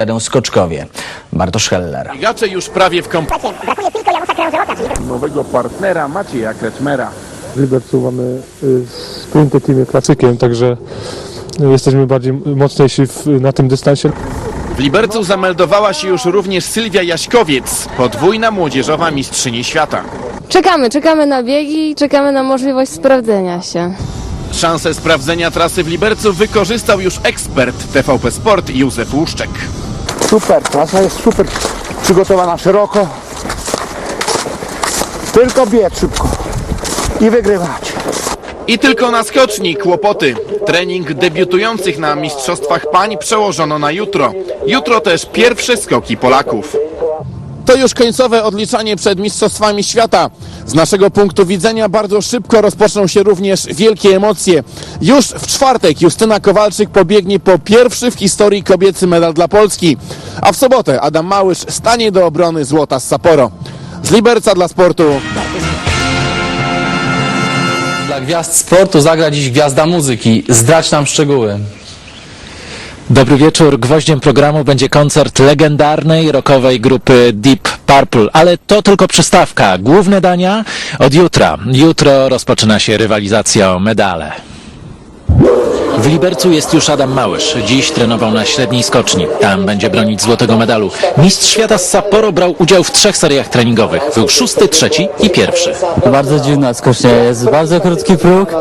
jadą skoczkowie. Bartosz Heller. Biegacze już prawie w komp... nowego partnera Macieja Kreczmera. W Libercu mamy y, sprinty teamie klasykiem, także y, jesteśmy bardziej mocniejsi w, na tym dystansie. W Libercu zameldowała się już również Sylwia Jaśkowiec, podwójna młodzieżowa mistrzyni świata. Czekamy, czekamy na biegi i czekamy na możliwość sprawdzenia się. Szansę sprawdzenia trasy w Libercu wykorzystał już ekspert TVP Sport Józef Łuszczek. Super, trasa jest super przygotowana szeroko. Tylko biec szybko i wygrywać. I tylko na skoczni kłopoty. Trening debiutujących na Mistrzostwach Pań przełożono na jutro. Jutro też pierwsze skoki Polaków. To już końcowe odliczanie przed Mistrzostwami Świata. Z naszego punktu widzenia bardzo szybko rozpoczną się również wielkie emocje. Już w czwartek Justyna Kowalczyk pobiegnie po pierwszy w historii kobiecy medal dla Polski. A w sobotę Adam Małysz stanie do obrony złota z Sapporo. Z Liberca dla sportu Dla gwiazd sportu zagra dziś gwiazda muzyki. Zdrać nam szczegóły. Dobry wieczór. Gwoździem programu będzie koncert legendarnej rockowej grupy Deep Purple, ale to tylko przystawka. Główne dania od jutra. Jutro rozpoczyna się rywalizacja o medale. W Libercu jest już Adam Małysz. Dziś trenował na średniej skoczni. Tam będzie bronić złotego medalu. Mistrz świata z Sapporo brał udział w trzech seriach treningowych. Był szósty, trzeci i pierwszy. Bardzo dziwna skocznia jest, bardzo krótki próg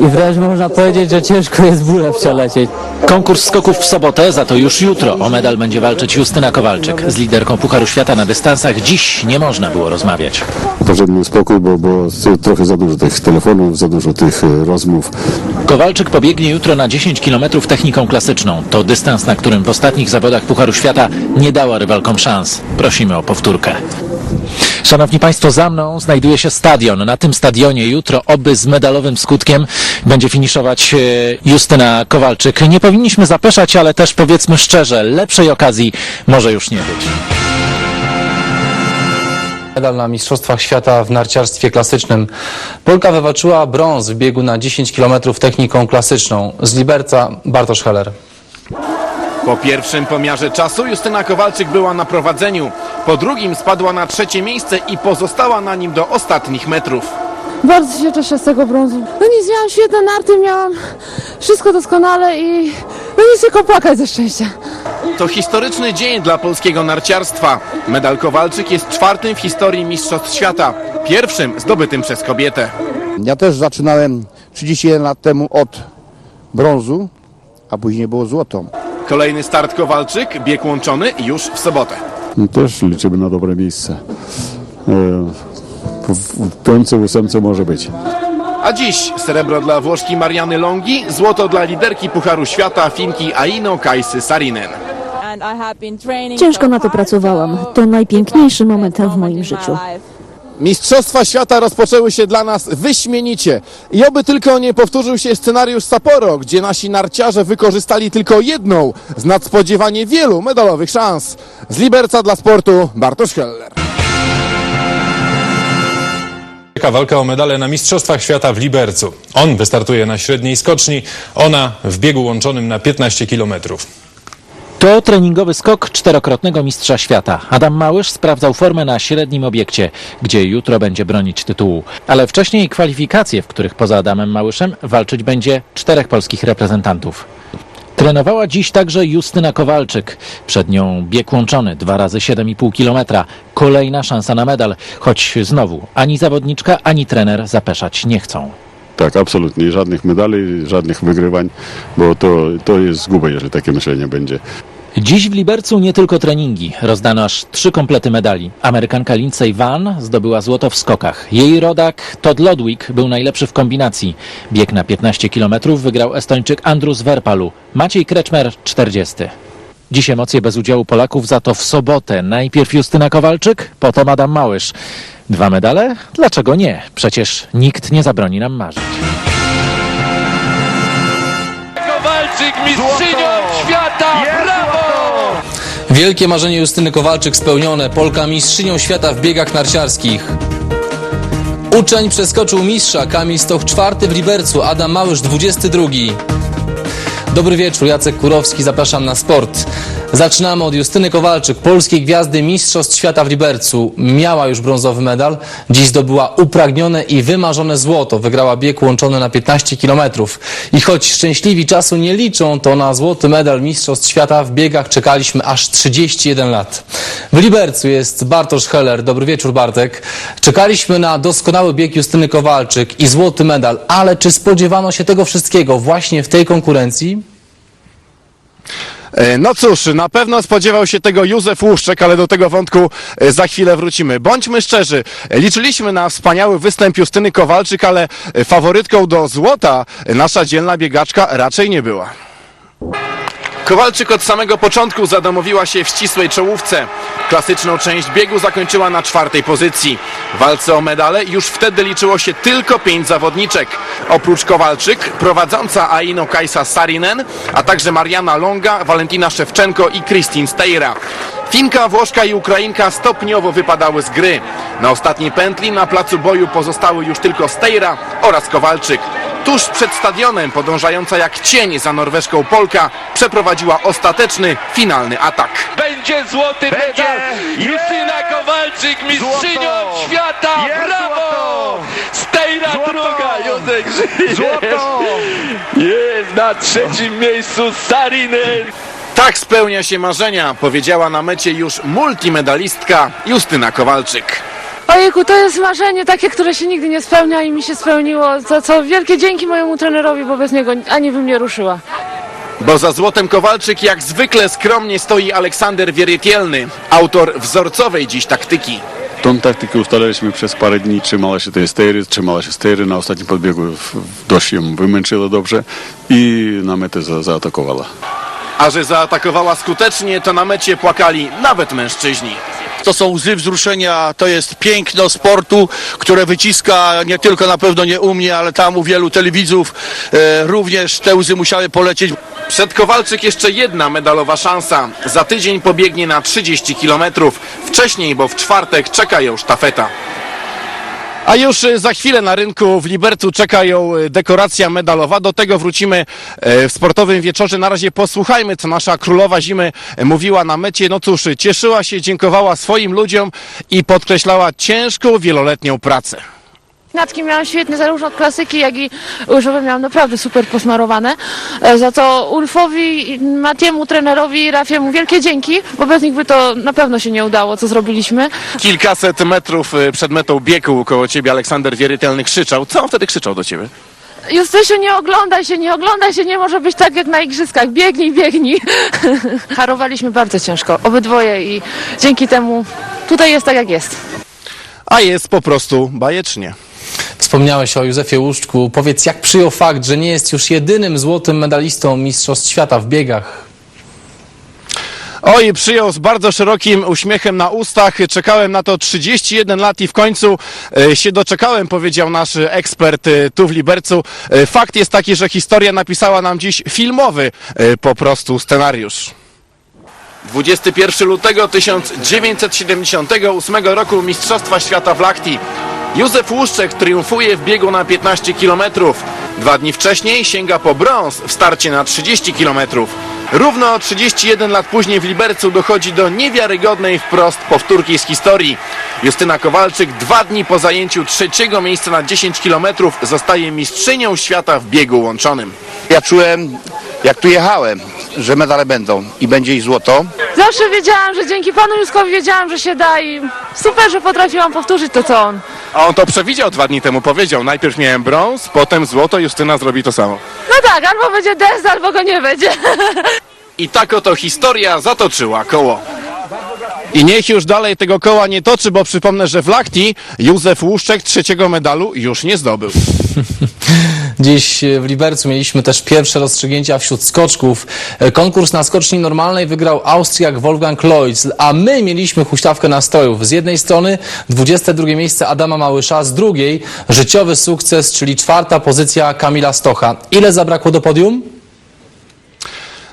i wręcz można powiedzieć, że ciężko jest w górę przelecieć. Konkurs skoków w sobotę, za to już jutro o medal będzie walczyć Justyna Kowalczyk. Z liderką Pucharu Świata na dystansach dziś nie można było rozmawiać. potrzebny spokój, bo, bo trochę za dużo tych telefonów, za dużo tych e, rozmów. Kowalczyk pobiegnie jutro na 10 km techniką klasyczną. To dystans, na którym w ostatnich zawodach Pucharu Świata nie dała rywalkom szans. Prosimy o powtórkę. Szanowni Państwo, za mną znajduje się stadion. Na tym stadionie jutro, oby z medalowym skutkiem, będzie finiszować e, Justyna Kowalczyk. Nie powinniśmy zapeszać, ale też powiedzmy szczerze, lepszej okazji może już nie być. Medal na Mistrzostwach Świata w narciarstwie klasycznym. Polka wywalczyła brąz w biegu na 10 km techniką klasyczną. Z Liberca Bartosz Heller. Po pierwszym pomiarze czasu Justyna Kowalczyk była na prowadzeniu. Po drugim spadła na trzecie miejsce i pozostała na nim do ostatnich metrów. Bardzo się cieszę z tego brązu. No nic, miałam świetne narty, miałam wszystko doskonale i no nic tylko płakać ze szczęścia. To historyczny dzień dla polskiego narciarstwa. Medal Kowalczyk jest czwartym w historii Mistrzostw Świata. Pierwszym zdobytym przez kobietę. Ja też zaczynałem 31 lat temu od brązu, a później było złoto. Kolejny start Kowalczyk, bieg łączony już w sobotę. No, też liczymy na dobre miejsce. E, W, w końcu ósemce może być. A dziś srebro dla Włoszki Mariany Longi, złoto dla liderki Pucharu Świata Finki Aino Kajsy Sarinen. Ciężko na to pracowałam. To najpiękniejszy moment w moim życiu. Mistrzostwa Świata rozpoczęły się dla nas wyśmienicie. I oby tylko nie powtórzył się scenariusz Sapporo, gdzie nasi narciarze wykorzystali tylko jedną z nadspodziewanie wielu medalowych szans. Z Liberca dla sportu Bartosz Heller. Walka o medale na Mistrzostwach Świata w Libercu. On wystartuje na średniej skoczni, ona w biegu łączonym na 15 kilometrów. To treningowy skok czterokrotnego mistrza świata. Adam Małysz sprawdzał formę na średnim obiekcie, gdzie jutro będzie bronić tytułu. Ale wcześniej kwalifikacje, w których poza Adamem Małyszem walczyć będzie czterech polskich reprezentantów. Trenowała dziś także Justyna Kowalczyk. Przed nią bieg łączony, dwa razy 7,5 kilometra. Kolejna szansa na medal, choć znowu ani zawodniczka, ani trener zapeszać nie chcą. Tak, absolutnie. Żadnych medali, żadnych wygrywań, bo to, to jest zguba, jeżeli takie myślenie będzie. Dziś w Libercu nie tylko treningi. Rozdano aż trzy komplety medali. Amerykanka Lindsey Van zdobyła złoto w skokach. Jej rodak Todd Lodwick był najlepszy w kombinacji. Bieg na 15 km wygrał Estończyk Andrus Verpalu. Maciej Kreczmer 40. Dziś emocje bez udziału Polaków, za to w sobotę najpierw Justyna Kowalczyk, potem Adam Małysz. Dwa medale? Dlaczego nie? Przecież nikt nie zabroni nam marzyć. Kowalczyk mistrzynią świata! Wielkie marzenie Justyny Kowalczyk spełnione. Polka mistrzynią świata w biegach narciarskich. Uczeń przeskoczył mistrza. Kamil Stoch czwarty w Libercu. Adam Małysz 22. Dobry wieczór, Jacek Kurowski, zapraszam na sport. Zaczynamy od Justyny Kowalczyk, polskiej gwiazdy Mistrzostw Świata w Libercu. Miała już brązowy medal, dziś zdobyła upragnione i wymarzone złoto. Wygrała bieg łączony na 15 km. I choć szczęśliwi czasu nie liczą, to na złoty medal Mistrzostw Świata w biegach czekaliśmy aż 31 lat. W Libercu jest Bartosz Heller. Dobry wieczór Bartek. Czekaliśmy na doskonały bieg Justyny Kowalczyk i złoty medal, ale czy spodziewano się tego wszystkiego właśnie w tej konkurencji? E, No cóż, na pewno spodziewał się tego Józef Łuszczek, ale do tego wątku e, za chwilę wrócimy. Bądźmy szczerzy, liczyliśmy na wspaniały występ Justyny Kowalczyk, ale e, faworytką do złota nasza dzielna biegaczka raczej nie była. Kowalczyk od samego początku zadomowiła się w ścisłej czołówce. Klasyczną część biegu zakończyła na czwartej pozycji. W walce o medale już wtedy liczyło się tylko pięć zawodniczek. Oprócz Kowalczyk, prowadząca Aino Kajsa Sarinen, a także Mariana Longa, Valentina Szewczenko i Kristin Stejra. Finka, Włoszka i Ukrainka stopniowo wypadały z gry. Na ostatniej pętli na placu boju pozostały już tylko Stejra oraz Kowalczyk. Tuż przed stadionem, podążająca jak cień za norweszką Polka, przeprowadziła ostateczny, finalny atak. Będzie złoty medal! Justyna Kowalczyk, mistrzynią świata! Brawo! Stejra druga, Józek żyje! Złoto! Jest na trzecim miejscu Sarinen! Tak spełnia się marzenia, powiedziała na mecie już multimedalistka Justyna Kowalczyk. Ojejku, to jest marzenie takie, które się nigdy nie spełnia i mi się spełniło. Za co wielkie dzięki mojemu trenerowi, bo bez niego ani bym nie ruszyła. Bo za złotem Kowalczyk jak zwykle skromnie stoi Aleksander Wierytielny, autor wzorcowej dziś taktyki. Tą taktykę ustaliliśmy przez parę dni, trzymała się tej stery, trzymała się stery, na ostatnim podbiegu dość ją wymęczyła dobrze i na metę za, zaatakowała. A że zaatakowała skutecznie, to na mecie płakali nawet mężczyźni. To są łzy wzruszenia, to jest piękno sportu, które wyciska nie tylko na pewno nie u mnie, ale tam u wielu telewidzów. E, również te łzy musiały polecieć. Przed Kowalczyk jeszcze jedna medalowa szansa. Za tydzień pobiegnie na 30 km. Wcześniej, bo w czwartek czeka ją sztafeta. A już y, za chwilę na rynku w Libercu czeka ją y, dekoracja medalowa. Do tego wrócimy e, w sportowym wieczorze. Na razie posłuchajmy, co nasza królowa zimy mówiła na mecie. No cóż, y, cieszyła się, dziękowała swoim ludziom i podkreślała ciężką, wieloletnią pracę. Natki miałam świetne, zarówno od klasyki, jak i łyżowe miałam naprawdę super posmarowane. E, Za to Ulfowi, Matiemu, trenerowi i Rafiemu wielkie dzięki, bo bez nich by to na pewno się nie udało, co zrobiliśmy. Kilkaset metrów y, przed metą biegł koło ciebie Aleksander Wierytelny krzyczał. Co on wtedy krzyczał do ciebie? Justysiu, nie oglądaj się, nie oglądaj się, nie może być tak jak na igrzyskach. Biegnij, biegnij. Harowaliśmy bardzo ciężko, obydwoje i dzięki temu tutaj jest tak jak jest. A jest po prostu bajecznie. Wspomniałeś o Józefie Łuszczku. Powiedz, jak przyjął fakt, że nie jest już jedynym złotym medalistą Mistrzostw Świata w biegach? Oj, przyjął z bardzo szerokim uśmiechem na ustach. Czekałem na to 31 lat i w końcu e, się doczekałem, powiedział nasz ekspert e, tu w Libercu. E, Fakt jest taki, że historia napisała nam dziś filmowy po prostu scenariusz. 21 lutego 1978 roku Mistrzostwa Świata w Lachti. Józef Łuszczek triumfuje w biegu na 15 km. Dwa dni wcześniej sięga po brąz w starcie na 30 km. Równo 31 lat później w Libercu dochodzi do niewiarygodnej wprost powtórki z historii. Justyna Kowalczyk dwa dni po zajęciu trzeciego miejsca na 10 km zostaje mistrzynią świata w biegu łączonym. Ja czułem, jak tu jechałem, że medale będą i będzie ich złoto. Zawsze wiedziałam, że dzięki panu Józkowi wiedziałam, że się da i super, że potrafiłam powtórzyć to, co on. A on to przewidział dwa dni temu, powiedział. Najpierw miałem brąz, potem złoto, Justyna zrobi to samo. No tak, albo będzie deszcz, albo go nie będzie. I tak oto historia zatoczyła koło. I niech już dalej tego koła nie toczy, bo przypomnę, że w Lachti Józef Łuszczek trzeciego medalu już nie zdobył. Dziś w Libercu mieliśmy też pierwsze rozstrzygnięcia wśród skoczków. Konkurs na skoczni normalnej wygrał Austriak Wolfgang Lloyd, a my mieliśmy huśtawkę nastrojów. Z jednej strony 22 miejsce Adama Małysza, z drugiej życiowy sukces, czyli czwarta pozycja Kamila Stocha. Ile zabrakło do podium?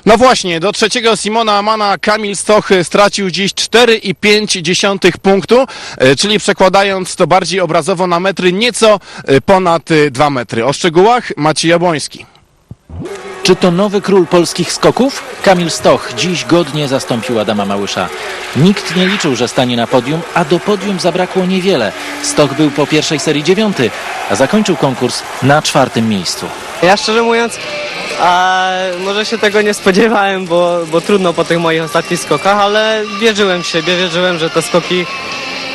No właśnie, do trzeciego Simona Amana Kamil Stoch stracił dziś 4,5 punktu, e, czyli przekładając to bardziej obrazowo na metry, nieco e, ponad 2 metry. O szczegółach Maciej Jabłoński. Czy to nowy król polskich skoków? Kamil Stoch dziś godnie zastąpił Adama Małysza. Nikt nie liczył, że stanie na podium, a do podium zabrakło niewiele. Stoch był po pierwszej serii dziewiąty, a zakończył konkurs na czwartym miejscu. Ja szczerze mówiąc, a, może się tego nie spodziewałem, bo, bo trudno po tych moich ostatnich skokach, ale wierzyłem w siebie, wierzyłem, że te skoki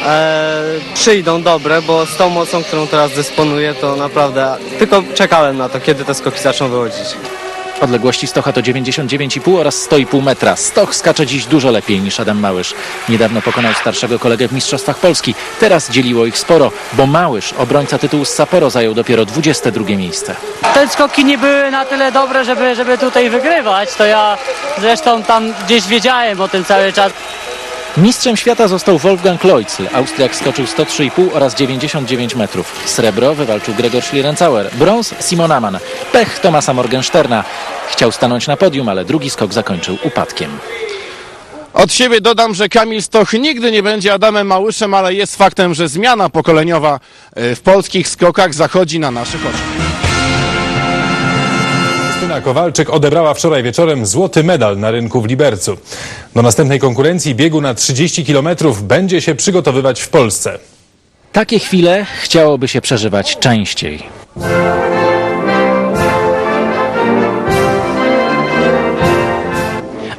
e, przyjdą dobre, bo z tą mocą, którą teraz dysponuję, to naprawdę tylko czekałem na to, kiedy te skoki zaczną wychodzić. Odległości Stocha to 99,5 oraz 100,5 metra. Stoch skacze dziś dużo lepiej niż Adam Małysz. Niedawno pokonał starszego kolegę w Mistrzostwach Polski. Teraz dzieliło ich sporo, bo Małysz, obrońca tytułu z Sapporo, zajął dopiero 22 miejsce. Te skoki nie były na tyle dobre, żeby, żeby tutaj wygrywać. To ja zresztą tam gdzieś wiedziałem o tym cały czas. Mistrzem świata został Wolfgang Leutzel. Austriak skoczył 103,5 oraz 99 metrów. Srebro wywalczył Gregor Schlierenzauer. Brąz Simon Amann. Pech Tomasa Morgensterna. Chciał stanąć na podium, ale drugi skok zakończył upadkiem. Od siebie dodam, że Kamil Stoch nigdy nie będzie Adamem Małyszem, ale jest faktem, że zmiana pokoleniowa e, w polskich skokach zachodzi na naszych oczach. Justyna Kowalczyk odebrała wczoraj wieczorem złoty medal na rynku w Libercu. Do następnej konkurencji biegu na 30 km będzie się przygotowywać w Polsce. Takie chwile chciałoby się przeżywać częściej.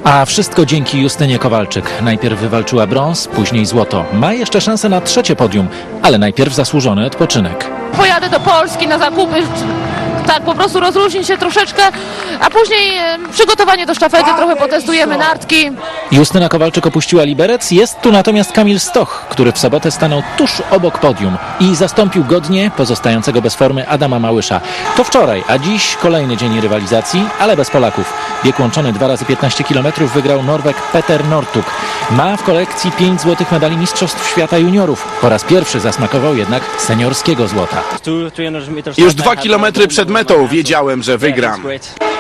A wszystko dzięki Justynie Kowalczyk. Najpierw wywalczyła brąz, później złoto. Ma jeszcze szansę na trzecie podium, ale najpierw zasłużony odpoczynek. Pojadę do Polski na zakupy, tak po prostu rozluźnić się troszeczkę, a później przygotowanie do sztafety, trochę potestujemy nartki. Justyna Kowalczyk opuściła Liberec, jest tu natomiast Kamil Stoch, który w sobotę stanął tuż obok podium i zastąpił godnie pozostającego bez formy Adama Małysza. To wczoraj, a dziś kolejny dzień rywalizacji, ale bez Polaków. Bieg łączony 2 razy 15 km wygrał Norweg Peter Nortuk. Ma w kolekcji 5 złotych medali Mistrzostw Świata Juniorów. Po raz pierwszy zasmakował jednak seniorskiego złota. Już dwa kilometry przed metą wiedziałem, że wygram.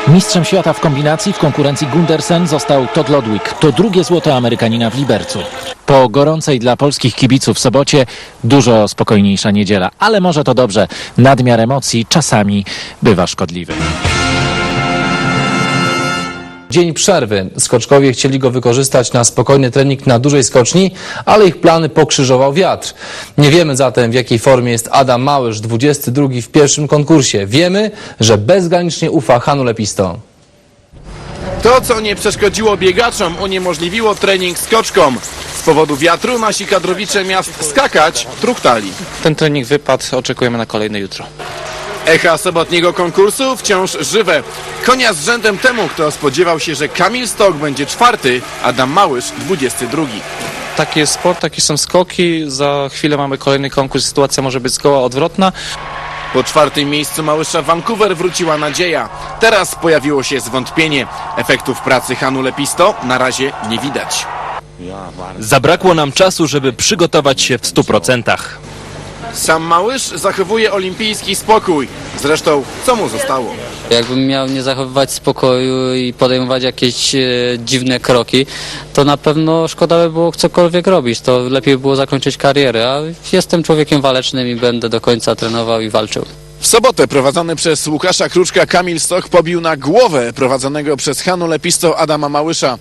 Mistrzem świata w kombinacji w konkurencji Gundersen został Todd Lodwick. To drugie złoto Amerykanina w Libercu. Po gorącej dla polskich kibiców sobocie dużo spokojniejsza niedziela, ale może to dobrze. Nadmiar emocji czasami bywa szkodliwy. Dzień przerwy. Skoczkowie chcieli go wykorzystać na spokojny trening na dużej skoczni, ale ich plany pokrzyżował wiatr. Nie wiemy zatem w jakiej formie jest Adam Małysz, 22 w pierwszym konkursie. Wiemy, że bezgranicznie ufa Hanu Lepisto. To, co nie przeszkodziło biegaczom, uniemożliwiło trening skoczkom. Z powodu wiatru nasi kadrowicze miast skakać truchtali. Ten trening wypadł, oczekujemy na kolejny jutro. Echa sobotniego konkursu wciąż żywe. Konia z rzędem temu, kto spodziewał się, że Kamil Stok będzie czwarty, Adam Małysz 22. Taki jest sport, takie są skoki. Za chwilę mamy kolejny konkurs, sytuacja może być zgoła odwrotna. Po czwartym miejscu Małysza Vancouver wróciła nadzieja. Teraz pojawiło się zwątpienie. Efektów pracy Hanu Lepisto na razie nie widać. Zabrakło nam czasu, żeby przygotować się w 100%. Sam Małysz zachowuje olimpijski spokój. Zresztą, co mu zostało? Jakbym miał nie zachowywać spokoju i podejmować jakieś e, dziwne kroki, to na pewno szkoda by było cokolwiek robić. To lepiej by było zakończyć karierę, a jestem człowiekiem walecznym i będę do końca trenował i walczył. W sobotę prowadzony przez Łukasza Kruczka Kamil Stok pobił na głowę prowadzonego przez Hanu Lepisto Adama Małysza.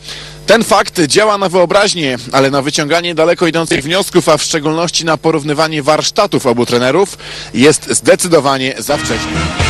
Ten fakt działa na wyobraźnię, ale na wyciąganie daleko idących wniosków, a w szczególności na porównywanie warsztatów obu trenerów jest zdecydowanie za wcześnie.